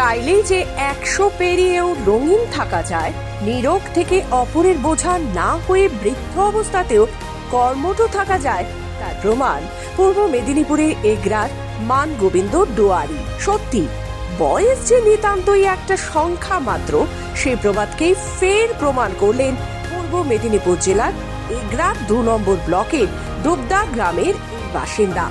চাইলেই যে একশো পেরিয়েও রঙিন থাকা যায় নিরোগ থেকে অপরের বোঝা না হয়ে বৃদ্ধ অবস্থাতেও কর্মঠ থাকা যায় তার প্রমাণ। পূর্ব মেদিনীপুরের এগরার মান গোবিন্দ দুয়ারি সত্যি, বয়স যে নিতান্তই একটা সংখ্যা মাত্র সেই প্রবাদকেই ফের প্রমাণ করলেন পূর্ব মেদিনীপুর জেলার এগরার দু নম্বর ব্লকের দুবদা গ্রামের বাসিন্দা।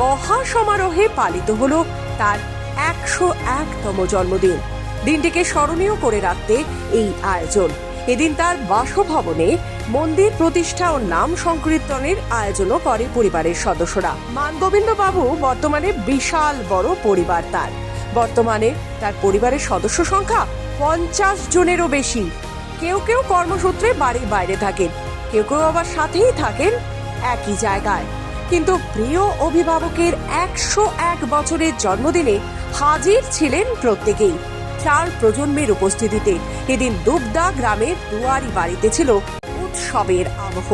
মহা সমারোহে পালিত হলো তার একশো একতম জন্মদিন। দিনটিকে স্মরণীয় করে রাখতে এই আয়োজন। এদিন তার বাসভবনে মন্দির প্রতিষ্ঠা ও নাম সংকীর্তনের আয়োজনও করে পরিবারের সদস্যরা। মানগোবিন্দ বাবু বর্তমানে বিশাল বড় পরিবার তার। বর্তমানে তার পরিবারের সদস্য সংখ্যা পঞ্চাশ জনেরও বেশি। কেউ কেউ কর্মসূত্রে বাড়ির বাইরে থাকেন, কেউ কেউ আবার সাথেই থাকেন একই জায়গায়। কিন্তু প্রিয় অভিভাবকের একশো এক বছরের জন্মদিনে হাজির ছিলেন প্রত্যেকেই। চার প্রজন্মের উপস্থিতিতে এদিন দুবদা গ্রামের দুয়ারি বাড়িতে ছিল উৎসবের আবহ।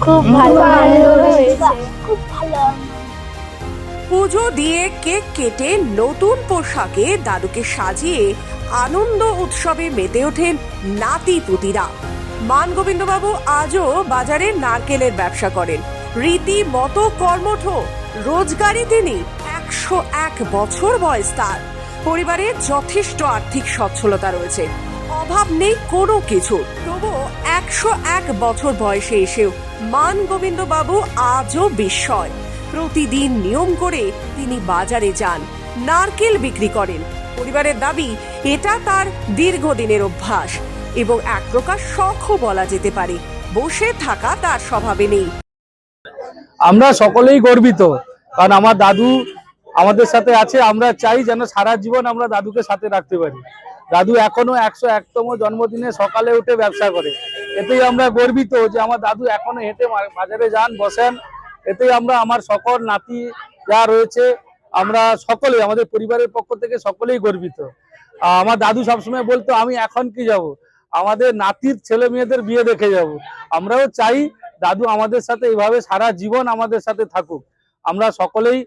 খুব ভালো খুব ভালো। পুজো দিয়ে কেক কেটে নতুন পোশাকে দাদুকে সাজিয়ে আনন্দ উৎসবে মেতে ওঠেন নাতি পুতিরা। মান গোবিন্দবাবু আজও বাজারে নারকেলের ব্যবসা করেন। রীতি মতো কর্মঠ। রোজগারি তিনি একশো এক বছর বয়স তার। পরিবারে যথেষ্ট আর্থিক সচ্ছলতা রয়েছে। অভাব নেই কোনো কিছু। তবুও একশো এক বছর বয়সে এসেও মান গোবিন্দবাবু আজও বিস্ময়। প্রতিদিন নিয়ম করে তিনি বাজারে যান, নারকেল বিক্রি করেন। পরিবারের দাবি, এটা তার দীর্ঘদিনের অভ্যাস এবং এক প্রকার শখও বলা যেতে পারে। বসে থাকা তার স্বভাবে নেই। আমরা সকলেই গর্বিত। কারণ আমার দাদু আমাদের সাথে আছে, আমরা চাই যেন সারা জীবন আমরা দাদুকে সাথে রাখতে পারি। দাদু এখনও একশো একতম জন্মদিনে সকালে উঠে ব্যবসা করে। এতেই আমরা গর্বিত যে আমার দাদু এখনও হেঁটে বাজারে যান, বসেন। এতেই আমরা আমার সকল নাতি যা রয়েছে, আমরা সকলে, আমাদের পরিবারের পক্ষ থেকে সকলেই গর্বিত। আমার দাদু সবসময় বলতো, আমি এখন কি যাব? আমাদের নাতির ছেলে মেয়েদের বিয়ে দেখে যাব। আমরাও চাই দাদু আমাদের সাথে এইভাবে সারা জীবন আমাদের সাথে থাকুক। আমরা সকলেই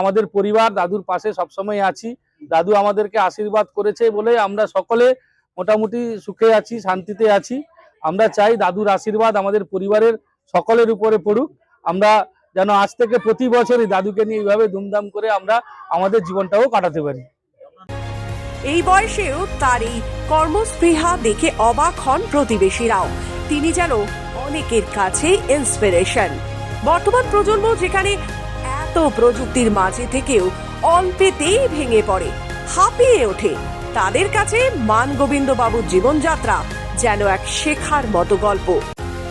আমাদের পরিবার, দাদুর পাশে সবসময় আছি। দাদু আমাদেরকে আশীর্বাদ করেছে বলে আমরা সকলে মোটামুটি সুখে আছি, শান্তিতে আছি। আমরা চাই দাদুর আশীর্বাদ আমাদের পরিবারের সকলের উপরে পড়ুক। আমরা যেন আজ থেকে প্রতি বছরই দাদুকে নিয়ে এইভাবে ধুমধাম করে আমরা আমাদের জীবনটাও কাটাতে পারি। এই বয়সেও তার এই কর্মস্পৃহা দেখে অবাক হন প্রতিবেশীরাও। তিনি যেন অনেকের কাছে ইন্সপিরেশন বর্তমান প্রজন্ম যেখানে এত প্রযুক্তির মাঝে থেকেও অল্পেতেই ভেঙে পড়ে, হাঁপিয়ে ওঠে, তাদের কাছে মান গোবিন্দ বাবুর জীবনযাত্রা যেন এক শেখার মতো গল্প।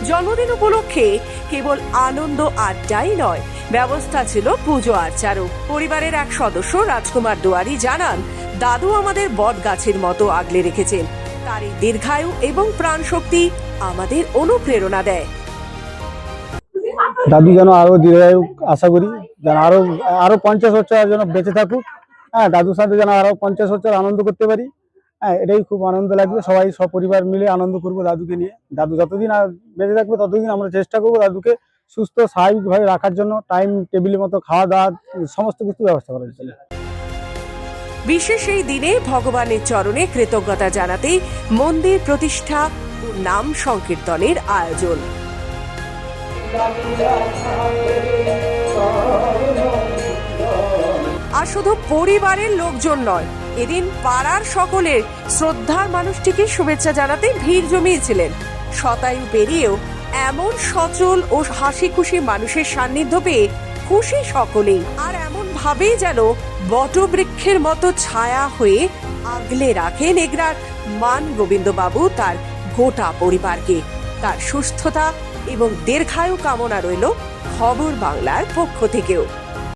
জন্মদিন উপলক্ষে কেবল আনন্দ আড্ডাই নয়, ব্যবস্থা ছিল পুজো আর্চারও। পরিবারের এক সদস্য রাজকুমার দুয়ারি জানান, দাদু আমাদের বট গাছের মতো আগলে রেখেছেন। তার এই দীর্ঘায়ু এবং প্রাণ শক্তি আমাদের অনুপ্রেরণা দেয়। দাদু যেন আরও দীর্ঘায়ু আশা করি যেন আরও আরও পঞ্চাশ বছর যেন বেঁচে থাকুক। হ্যাঁ দাদুর সাথে যেন আরও পঞ্চাশ বছর আনন্দ করতে পারি। হ্যাঁ এটাই খুব আনন্দ লাগবে। সবাই সপরিবার মিলে আনন্দ করব দাদুকে নিয়ে। দাদু যতদিন আর বেঁচে থাকবে ততদিন আমরা চেষ্টা করব দাদুকে সুস্থ স্বাভাবিকভাবে রাখার জন্য টাইম টেবিলের মতো খাওয়া দাওয়া সমস্ত কিছু ব্যবস্থা করার জন্য। বিশেষ এই দিনে ভগবানের চরণে কৃতজ্ঞতা জানাতে মন্দির প্রতিষ্ঠা ও নাম সংকীর্তনের আয়োজন। আর শুধু পরিবারের লোকজন নয়, এদিন পাড়ার সকলের শ্রদ্ধার মানুষটিকে শুভেচ্ছা জানাতে ভিড় জমিয়েছিলেন। শতায়ু পেরিয়েও এমন সচল ও হাসি খুশি মানুষের সান্নিধ্য পেয়ে খুশি সকলেই। আর এমন ভাবেই যেন বটবৃক্ষের মতো ছায়া হয়ে আগলে রাখেন এগরার মান গোবিন্দবাবু তার গোটা পরিবারকে। তার সুস্থতা এবং দীর্ঘায়ু কামনা রইল খবর বাংলার পক্ষ থেকেও।